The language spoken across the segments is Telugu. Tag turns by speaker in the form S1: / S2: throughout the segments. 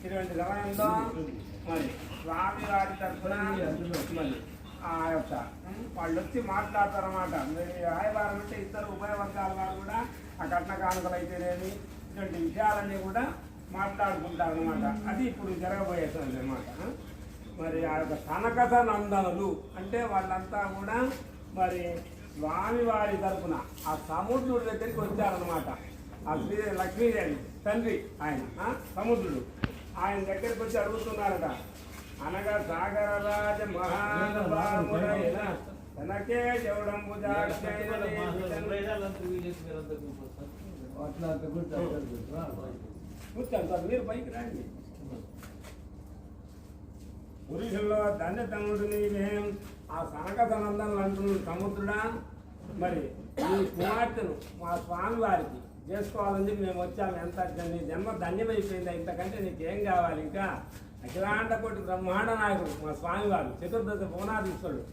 S1: ఇటువంటి సమయంలో మరి స్వామి వారి తరఫున మరి ఆ యొక్క వాళ్ళు వచ్చి మాట్లాడతారన్నమాట. మరి రాయబారం అంటే ఇద్దరు ఉభయ వర్గాల వారు కూడా ఆ కట్న కానుకలు అయితేనేమి ఇటువంటి విషయాలన్నీ కూడా మాట్లాడుకుంటారు అనమాట అది ఇప్పుడు జరగబోయేది అనమాట మరి ఆ యొక్క సనకథ నందనులు అంటే వాళ్ళంతా కూడా మరి స్వామివారి తరఫున ఆ సముద్రుడి దగ్గరికి వచ్చారనమాట ఆ శ్రీ లక్ష్మీదేవి తండ్రి ఆయన సముద్రుడు. ఆయన దగ్గరికి వచ్చి అడుగుతున్నారట. అనగా సాగరరాజ మహానుభావుడైన తనకే చెవడంబు కూర్చోండి సార్ మీరు పైకి రండి పురుషుల్లో ధన్యతముడు నీవేం ఆ సనకతనందనలు అంటున్నాడు సముద్రుడా. మరి ఈ కుమార్తెను మా స్వామి వారికి చేసుకోవాలని చెప్పి మేము వచ్చాము. ఎంత నీ జన్మ ధన్యమైపోయిందా? ఇంతకంటే నీకేం కావాలి ఇంకా? అఖిలాండ కోటి బ్రహ్మాండ నాయకుడు మా స్వామి వారు చతుర్దశ భువనాధీశ్వరుడు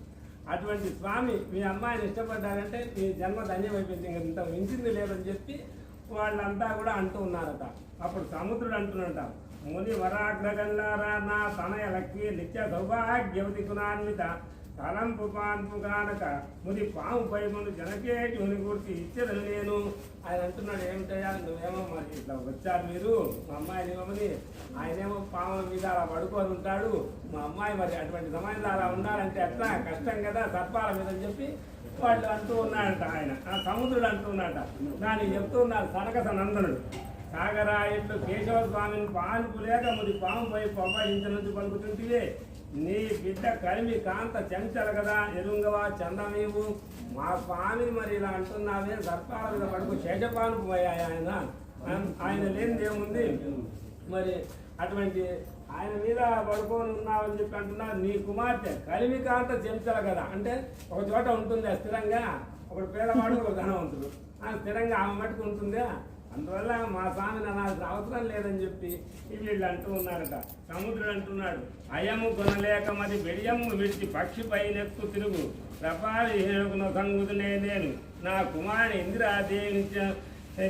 S1: అటువంటి స్వామి మీ అమ్మాయిని ఇష్టపడ్డారంటే మీ జన్మ ధన్యమైపోయింది. ఇంకా ఇంత మించింది లేదని చెప్పి వాళ్ళంతా కూడా అంటూ ఉన్నారట. అప్పుడు సముద్రుడు అంటున్నట ముని వరాగ్రగల్లారా నా తనయ లక్ష్మి నిత్య సౌభాగ్యవతి గుణాన్విత తలంపు పాన్పు కానక ముది పాము పైమును జనకేటి ముని గుర్తి ఇచ్చదను నేను. ఆయన అంటున్నాడు ఏమిటయ్యా నువ్వేమో మరి ఇట్లా వచ్చారు మీరు. మా అమ్మాయిని ఇవ్వమని ఆయనేమో పాముల మీద అలా పడుకొని ఉంటాడు. మా అమ్మాయి మరి అటువంటి సమయంలో అలా ఉండాలంటే ఎట్లా? కష్టం కదా సర్పాల మీద అని చెప్పి వాళ్ళు అంటూ ఉన్నాడంట ఆయన. ఆ సముద్రుడు అంటూ ఉన్నాడట. దానికి చెప్తూ ఉన్నాడు సనకస నందనుడు. సాగరాయుడు కేశవ స్వామిని పాన్పు లేక ముది పాముపై నుంచి పలుకుతుంటే నీ బిడ్డ కలిమి కాంత చెంచల కదా ఎరుంగవా చందమేవు మా స్వామిని మరి ఇలా అంటున్నావే సర్పాల మీద పడుకు శేషపానుపు పోయాయి ఆయన. ఆయన- ఆయన లేనిది ఏముంది? మరి అటువంటి ఆయన మీద పడుకొని ఉన్నావని చెప్పి అంటున్నారు. నీ కుమార్తె కలిమి కాంత చెంచల కదా. అంటే ఒక చోట ఉంటుంది స్థిరంగా ఒకడు పేదవాడు ఒక ధనవంతుడు. స్థిరంగా ఆమె మటుకు ఉంటుందా. అందువల్ల మా స్వామి నాకు అవసరం లేదని చెప్పి వీళ్ళు అంటూ ఉన్నారట. సముద్రుడు అంటున్నాడు అయము కొనలేక మరి బెడియమ్ము విడిచి పక్షిపై నెక్కు తిరుగు. ప్రపాలి సంగుతునే నేను. నా కుమారుని ఇందిరాదేవిని చ-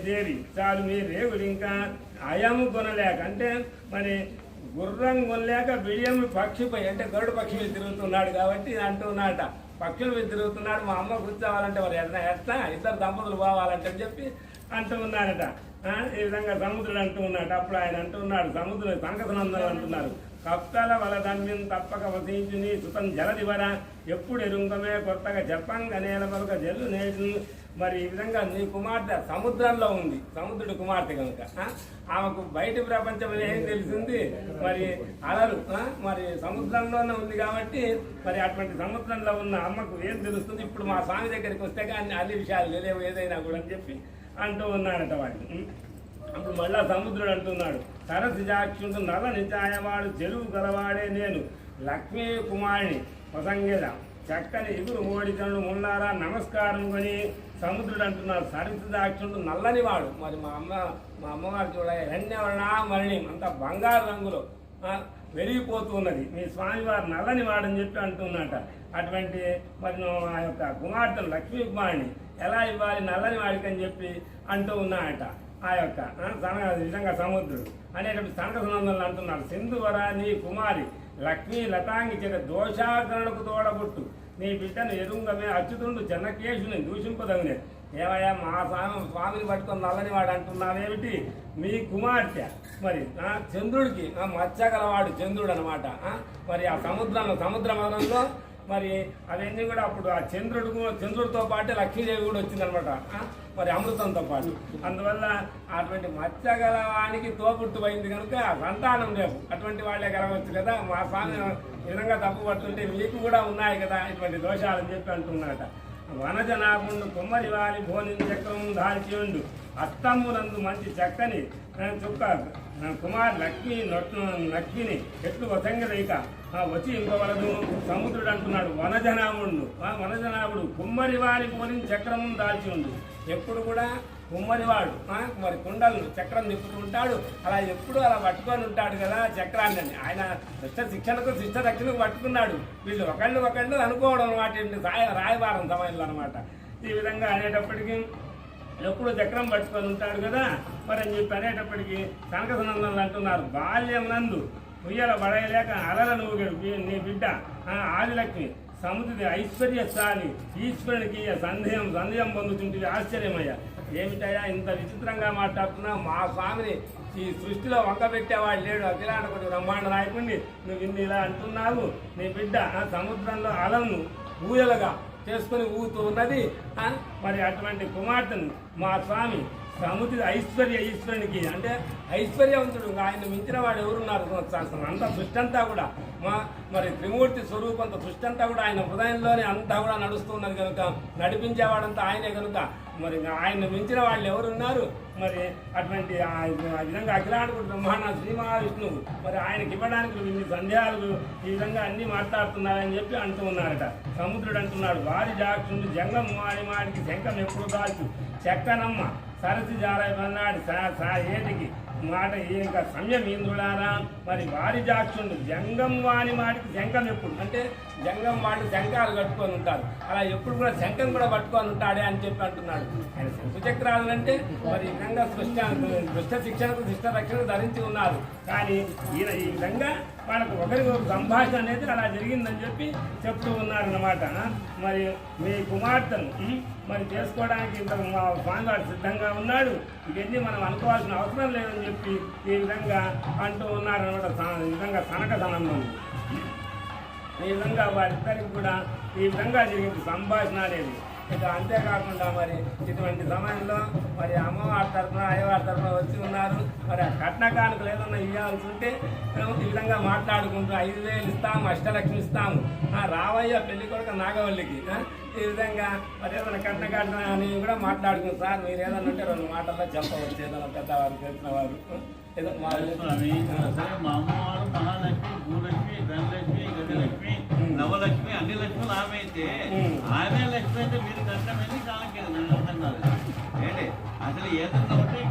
S1: దేవి. చాలు మీ రేవుడు ఇంకా అయము కొనలేక అంటే మరి గుర్రం కొనలేక బిడియం పక్షిపై అంటే గరుడు పక్షి మీద తిరుగుతున్నాడు కాబట్టి అంటూ ఉన్నాడట పక్షుల మీద తిరుగుతున్నాడు మా అమ్మ కూర్చోవాలంటే మరి ఎట్లా ఎట్లా? ఇద్దరు దంపతులు పోవాలంటే అని చెప్పి అంటూ ఉన్నారట. ఈ విధంగా సముద్రుడు అంటూ ఉన్నాడు. అప్పుడు ఆయన అంటూ ఉన్నాడు సముద్రుడు సంకసనందరూ అంటున్నారు. కప్తల వల తప్పక వసించు నీ సుతం జలదివర ఎప్పుడు ఎరుంగమే కొత్తగా చెప్పంగా నేల మరొక జల్లు నేడు మరి ఈ విధంగా నీ కుమార్తె సముద్రంలో ఉంది సముద్రుడు కుమార్తె కనుక. ఆమెకు బయట ప్రపంచం ఏం తెలిసింది? మరి అలలు మరి సముద్రంలోనే ఉంది కాబట్టి మరి అటువంటి సముద్రంలో ఉన్న అమ్మకు ఏం తెలుస్తుంది? ఇప్పుడు మా స్వామి దగ్గరికి వస్తే కానీ అన్ని విషయాలు లేవు ఏదైనా కూడా అని చెప్పి అంటూ ఉన్నాడట వాడిని అప్పుడు మళ్ళా సముద్రుడు అంటున్నాడు సరసిజాక్షుడు నల నిజాయవాడు చెరువు గలవాడే నేను లక్ష్మీ కుమారిని ప్రసంగిద చక్కని ఎగురు ఓడితనుడు మున్నారా నమస్కారం కొని సముద్రుడు అంటున్నాడు సరసిజాక్షుడు నల్లని వాడు. మరి మా అమ్మ మా అమ్మగారు చూడ ఎన్నెవర్ణ మరణి. అంత బంగారు రంగులో. ఆ, వెలిగిపోతూ ఉన్నది మీ స్వామివారు నల్లని వాడని చెప్పి అంటున్నట. అటువంటి మరి ఆ యొక్క కుమార్తెను లక్ష్మీ కుమారుని ఎలా ఇవ్వాలి? నల్లని వాడికి అని చెప్పి అంటూ ఉన్నాయట ఆ యొక్క నిజంగా సముద్రుడు అనేటువంటి సనక సునందనలు అంటున్నారు. సింధువర నీ కుమారి లక్ష్మీ లతాంగి చేత దోషాకరణకు తోడబుట్టు. నీ బిడ్డను ఎరుంగమే అచ్యుతుండు జనకేశుని దూషింపదగునే ఏమయ్యా మా స్వామి స్వామిని పట్టుకొని నల్లని వాడు అంటున్నావేమిటి? మీ కుమార్తె. మరి ఆ, చంద్రుడికి ఆ, మచ్చగలవాడు చంద్రుడు అనమాట మరి ఆ సముద్రంలో సముద్ర మనంలో మరి అవన్నీ కూడా అప్పుడు ఆ చంద్రుడు కూడా- చంద్రుడితో పాటు లక్ష్మీదేవి కూడా వచ్చిందనమాట మరి అమృతంతో పాటు. అందువల్ల అటువంటి మత్స్యగలవానికి తోబుట్టుపోయింది కనుక సంతానం లేవు అటువంటి వాళ్ళే కలవచ్చు కదా. మా స్వామి విధంగా తప్పు పడుతుంటే మీకు కూడా ఉన్నాయి కదా ఇటువంటి దోషాలని చెప్పి అంటున్నారట. వనజనాభుండు కొమ్మరి వారి భోని చక్రం దాల్చి ఉండు మంచి చక్కని చుక్క కుమార్ లక్ష్మి లక్ష్మిని ఎట్లు వసంగదైక వచ్చి ఇంకోవలదు సముద్రుడు అంటున్నాడు వనజనాభుడు ఆ వనజనాభుడు కుమ్మరి వారి భోని చక్రము దాల్చి ఉండు ఎప్పుడు కూడా ఉమ్మనివాడు మరి కుండలను చక్రం తిప్పుతూ ఉంటాడు. అలా ఎప్పుడు అలా పట్టుకొని ఉంటాడు కదా చక్రాన్ని. అని. ఆయన శిష్ట శిక్షణకు శిష్ట రక్షణకు పట్టుకున్నాడు. వీళ్ళు ఒకళ్ళు ఒకళ్ళు అనుకోవడం అనమాట ఏంటి? రాయబారం సమయంలో అనమాట ఈ విధంగా అనేటప్పటికీ ఎప్పుడు చక్రం పట్టుకొని ఉంటాడు కదా. మరి అని చెప్పి అనేటప్పటికీ కనకసనందనలు అంటున్నారు. బాల్యం నందు ఉయ్యల పడయలేక అలల నువ్వు నీ బిడ్డ ఆదిలక్ష్మి. సముద్రి ఐశ్వర్యశాలి ఈశ్వరునికి సందేహం సందేహం పొందుతుంటే ఆశ్చర్యమయ్యా. ఏమిటయ్యా ఇంత విచిత్రంగా మాట్లాడుతున్నా? మా స్వామిని ఈ సృష్టిలో వంకబెట్టేవాడు లేడు. అఖిలాండ బ్రహ్మాండ నాయకుడిని నువ్వు ఇన్ని ఇలా అంటున్నావు. నీ బిడ్డ ఆ సముద్రంలో అలను ఊయలుగా చేసుకుని ఊగుతూ ఉన్నది. మరి అటువంటి కుమార్తెను మా స్వామి సముద్ర ఐశ్వర్య ఈశ్వరునికి అంటే ఐశ్వర్యవంతుడు ఆయన మించిన వాడు ఎవరున్నారు? శాస్త్రం అంతా సృష్టి అంతా కూడా మా మరి త్రిమూర్తి స్వరూపంత సృష్టి అంతా కూడా ఆయన హృదయంలోనే అంతా కూడా నడుస్తున్నది కనుక నడిపించేవాడంతా ఆయనే కనుక. మరి ఆయన మించిన వాళ్ళు ఎవరున్నారు? మరి అటువంటి ఆ విధంగా అఖిలాండుడు బ్రహ్మాండ శ్రీ మహావిష్ణువు మరి ఆయనకి ఇవ్వడానికి ఇన్ని సందేహాలు ఈ విధంగా అన్ని మాట్లాడుతున్నారని చెప్పి అంటూ ఉన్నారట. సముద్రుడు అంటున్నాడు వారి జాక్షుడు జంగం మాడి మాడికి శంఖం ఎప్పుడు దాల్చు చెక్కనమ్మ సరసి జారమన్నాడు సా- ఏటికి? మాట ఇంకా సమయం ఇంద్రుడారా మరి వారి జాక్షుండు జంగం వాని మాటికి శంఖం ఎప్పుడు? అంటే జంగం వాడి శంఖాలు కట్టుకొని ఉంటారు. అలా ఎప్పుడు కూడా శంఖం కూడా పట్టుకొని ఉంటాడే అని చెప్పి అంటున్నాడు. ఆయన శంకుచక్రాలు అంటే మరి ఈ విధంగా సృష్టి దుష్ట శిక్షణకు దుష్ట రక్షణ ధరించి ఉన్నారు. కానీ ఈయన ఈ విధంగా వాళ్ళకు ఒకరికి ఒక సంభాషణ అనేది అలా జరిగిందని చెప్పి చెప్తూ ఉన్నారన్నమాట. మరి మీ కుమార్తెను మరి చేసుకోవడానికి ఇంత మా స్వామివారు సిద్ధంగా ఉన్నాడు. ఇవన్నీ మనం అనుకోవాల్సిన అవసరం లేదని చెప్పి ఈ విధంగా అంటూ ఉన్నారన్నమాట సా- ఈ విధంగా తనక సంబంధం. ఈ విధంగా వారిద్దరికి కూడా ఈ విధంగా జరిగింది సంభాషణ అనేది. ఇక అంతేకాకుండా మరి ఇటువంటి సమయంలో మరి అమ్మవారి తరఫున అయ్యవారి తరఫున వచ్చి ఉన్నారు. మరి ఆ కట్న కానుకలు ఏదన్నా ఇవ్వాల్సి ఉంటే మేము ఈ విధంగా మాట్లాడుకుంటూ ఐదు వేలు ఇస్తాము అష్టలక్ష్మి ఇస్తాము. రావయ్య పెళ్ళి కొడుకు నాగవల్లికి ఈ విధంగా మరి ఏదైనా కట్న కానుక అని కూడా మాట్లాడుకుంటాం సార్ మీరు ఏదన్నా ఉంటే రెండు మాటల్లో చెప్పవచ్చు. ఏదైనా పెద్దవారు తెలిసిన వారు ఏదో మా
S2: స్వామి సరే మా అమ్మవారు మహాలక్ష్మి భూలక్ష్మి ధనలక్ష్మి గజలక్ష్మి నవలక్ష్మి అన్ని లక్ష్ములు ఆమె అయితే ఆమె లక్ష్మి అయితే మీరు కష్టమైంది కాలేదు. ఏంటి? అసలు ఏదన్నా ఉంటే